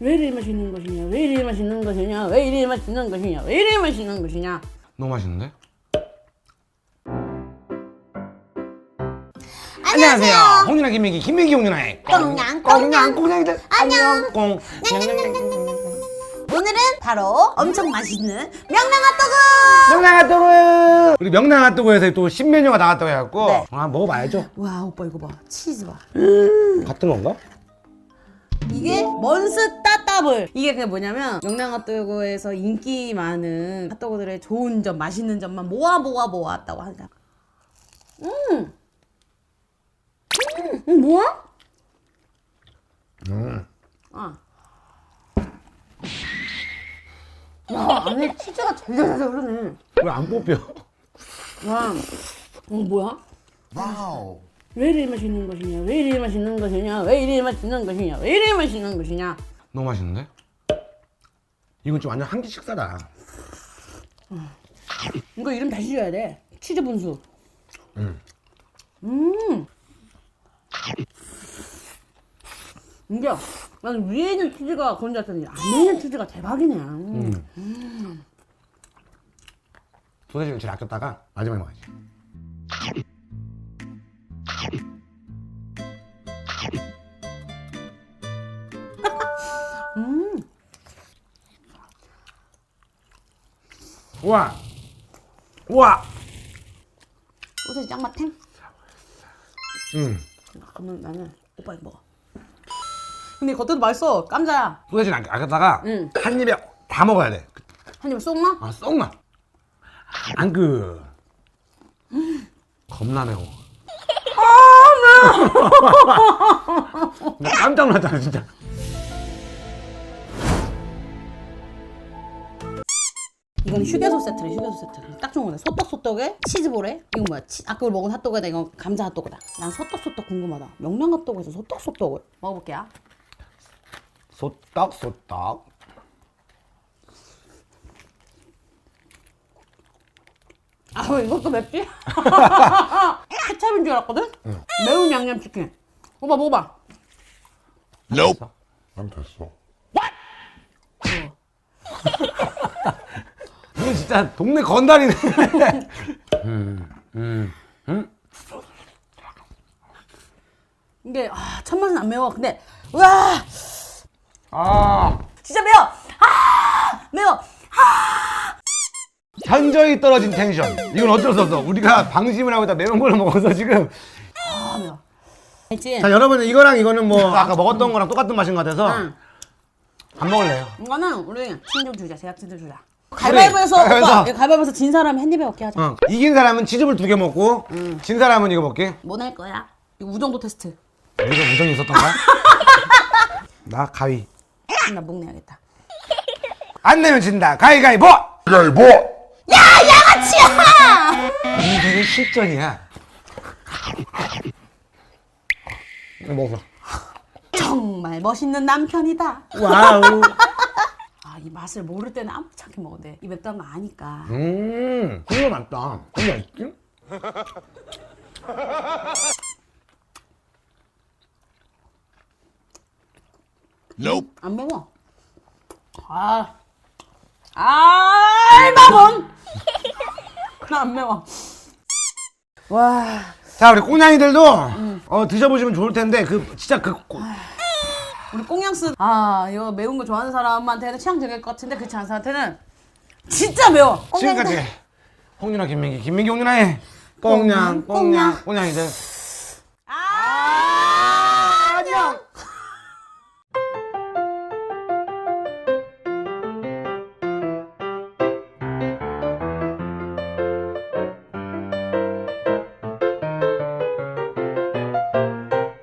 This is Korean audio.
왜 이리 맛있는 것이냐? 왜 이리 맛있는 것이냐? 왜 이리 맛있는 것이냐? 왜 이리 맛있는 것이냐? 너무 맛있는데? 안녕하세요. 홍윤아 김민기 김민기 홍윤아의 꽁냥, 꽁냥 꽁냥이들 안녕. 꽁 오늘은 바로 엄청 맛있는 명랑핫도그. 명랑핫도그 우리 명랑핫도그에서 또 신메뉴가 나왔다고 해갖고 네. 아 먹어봐야죠 와 오빠 이거 봐 치즈 봐. 같은 건가? 이게 먼스 따따블 이게 그게 뭐냐면 명랑핫도그에서 인기 많은 핫도그들의 좋은 점 맛있는 점만 모아 모아 모았다고 하자 음, 음, 음 뭐야? 음. 아. 야 안에 치즈가 잘잘잘 흐르네 왜 안 뽑혀? 와, 어 뭐야? 와우 왜 이리 맛있는 것이냐? 왜 이리 맛있는 것이냐? 왜 이리 맛있는 것이냐? 왜 이리 맛있는 것이냐? 너무 맛있는데? 이건 좀 완전 한 끼 식사다 이거 이름 다시 줘야 돼. 치즈 분수. 음. 음. 이게 나는 위에 있는 치즈가 그런 줄 알았더니 안에 있는 치즈가 대박이네. 음. 소세지를 제일 아꼈다가 마지막에 먹어야지 우와 우와 소세지 짱 맛탱. 음 그러면 나는 오빠 이거 먹어. 근데 겉에도 맛있어. 감자야. 소세지를 아꼈- 아꼈다가 응. 한 입에 다 먹어야 돼 한 입에 쏙 넣어? 아, 썩나? 안그 겁나 매워. 아, 매워. 나 깜짝 놀랐잖아, 진짜. 이건 휴게소 세트래 휴게소 세트. 딱 좋은 거네. 소떡소떡에 치즈볼에? 이거 뭐야? 치, 아까 우리 먹은 핫도그다 이거 감자 핫도그다. 난 소떡소떡 궁금하다. 명랑 핫도그에서 소떡소떡을. 먹어볼게요. 소떡, 소떡. 아왜 이것도 맵지? 케찹인 줄 알았거든? 매운 양념치킨. 오빠 먹어봐. 난 됐어. 이거 진짜 동네 건달이네. 음, 음, 음. 이게 아, 첫 맛은 안 매워 근데 와 아, 진짜 매워 아 매워 현저히 떨어진 텐션. 이건 어쩔 수 없어. 우리가 방심을 하고 있다 매운 걸 먹어서 지금. 아 매워 알지? 자, 여러분 이거랑 이거는 뭐 아까 먹었던 거랑 똑같은 맛인 것 같아서 응. 안 먹을래요. 이거는 우리 친좀 주자 제작진들 주자 가위바위보에서 오빠 가위바위보에서. 이거 가위바위보에서 진 사람이 한 입에 먹게 하자 어, 이긴 사람은 치즈볼 두 개 먹고 진 사람은 이거 먹게. 뭐 낼 거야? 이거 우정도 테스트 우리가 우정이 있었던가? 나 가위. 나 묵내야겠다 안 내면 진다. 가위가위보. 가위바위보! 인생은 실전이야. 먹어. 정말 멋있는 남편이다 와우. 아이 맛을 모를 때는 아무렇지 않게 먹는데 이 맵다는 거 아니까. 음, 이거 맞다. 이거 맛있지? 안 매워 아 아, 나범 나안 매워. 와. 자, 우리 꼬냥이들도 어, 드셔보시면 좋을 텐데 그 진짜 그 꼬- 우리 꽁양스. 아 이거 매운 거 좋아하는 사람한테는 취향 적일 것 같은데 그렇지 않은 사람한테는 진짜 매워. 지금까지 홍윤아 김민기. 김민기 홍윤아의 꽁냥 꽁냥 꼬냥이들